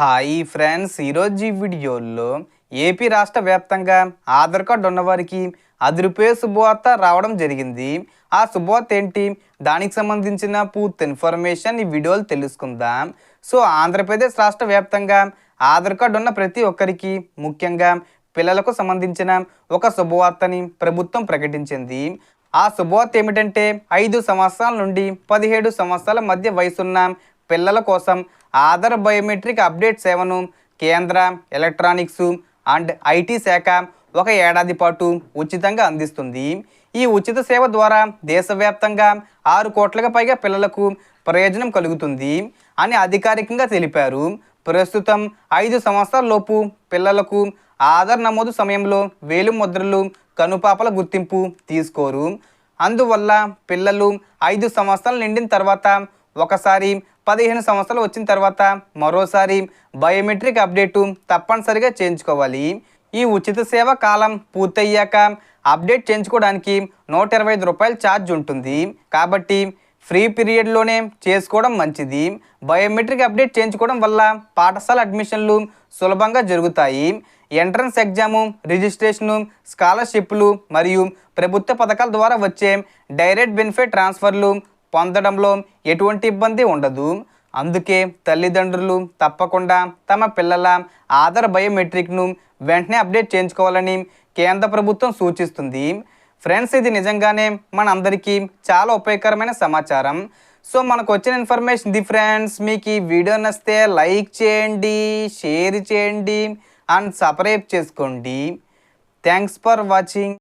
Hi friends ఈరోజు ఈ వీడియోలో ఏపీ రాష్ట్ర వ్యాప్తంగా ఆధార్ కార్డు ఉన్నవారికి అదిరిపోయే శుభవార్త రావడం జరిగింది. ఆ శుభవార్త ఏంటి? దానికి సంబంధించిన పూర్తి ఇన్ఫర్మేషన్ ఈ వీడియోలో తెలుసుకుందాం. సో ఆంధ్రప్రదేశ్ రాష్ట్ర వ్యాప్తంగా ఆధార్ కార్డు ఉన్న ప్రతి ఒక్కరికి ముఖ్యంగా పిల్లలకు సంబంధించిన ఒక శుభవార్తని ప్రభుత్వం ప్రకటించింది. ఆ శుభవార్త ఏమిటంటే ఐదు సంవత్సరాల నుండి పదిహేడు సంవత్సరాల మధ్య వయసున్న పిల్లల కోసం ఆధార్ బయోమెట్రిక్ అప్డేట్ సేవను కేంద్ర ఎలక్ట్రానిక్స్ అండ్ ఐటీ శాఖ ఒక ఏడాది పాటు ఉచితంగా అందిస్తుంది. ఈ ఉచిత సేవ ద్వారా దేశవ్యాప్తంగా ఆరు కోట్లకు పైగా పిల్లలకు ప్రయోజనం కలుగుతుంది అని అధికారికంగా తెలిపారు. ప్రస్తుతం ఐదు సంవత్సరాల లోపు పిల్లలకు ఆధార్ నమోదు సమయంలో వేలు ముద్రలు కనుపాపల గుర్తింపు తీసుకోరు. అందువల్ల పిల్లలు ఐదు సంవత్సరాలు నిండిన తర్వాత ఒకసారి పదిహేను సంవత్సరాలు వచ్చిన తర్వాత మరోసారి బయోమెట్రిక్ అప్డేటు తప్పనిసరిగా చేయించుకోవాలి. ఈ ఉచిత సేవ కాలం పూర్తయ్యాక అప్డేట్ చేయించుకోవడానికి నూట ఇరవై ఐదు రూపాయల ఛార్జ్ ఉంటుంది. కాబట్టి ఫ్రీ పీరియడ్లోనే చేసుకోవడం మంచిది. బయోమెట్రిక్ అప్డేట్ చేయించుకోవడం వల్ల పాఠశాల అడ్మిషన్లు సులభంగా జరుగుతాయి. ఎంట్రన్స్ ఎగ్జాము రిజిస్ట్రేషను స్కాలర్షిప్లు మరియు ప్రభుత్వ పథకాల ద్వారా వచ్చే డైరెక్ట్ బెనిఫిట్ ట్రాన్స్ఫర్లు పొందడంలో ఎటువంటి ఇబ్బంది ఉండదు. అందుకే తల్లిదండ్రులు తప్పకుండా తమ పిల్లల ఆధార్ బయోమెట్రిక్ను వెంటనే అప్డేట్ చేయించుకోవాలని కేంద్ర ప్రభుత్వం సూచిస్తుంది. ఫ్రెండ్స్ ఇది నిజంగానే మన అందరికీ చాలా ఉపయోగకరమైన సమాచారం. సో మనకు వచ్చిన ఇన్ఫర్మేషన్ ది ఫ్రెండ్స్ మీకు ఈ వీడియో నచ్చితే లైక్ చేయండి షేర్ చేయండి అండ్ సబ్స్క్రైబ్ చేసుకోండి. Thanks for watching.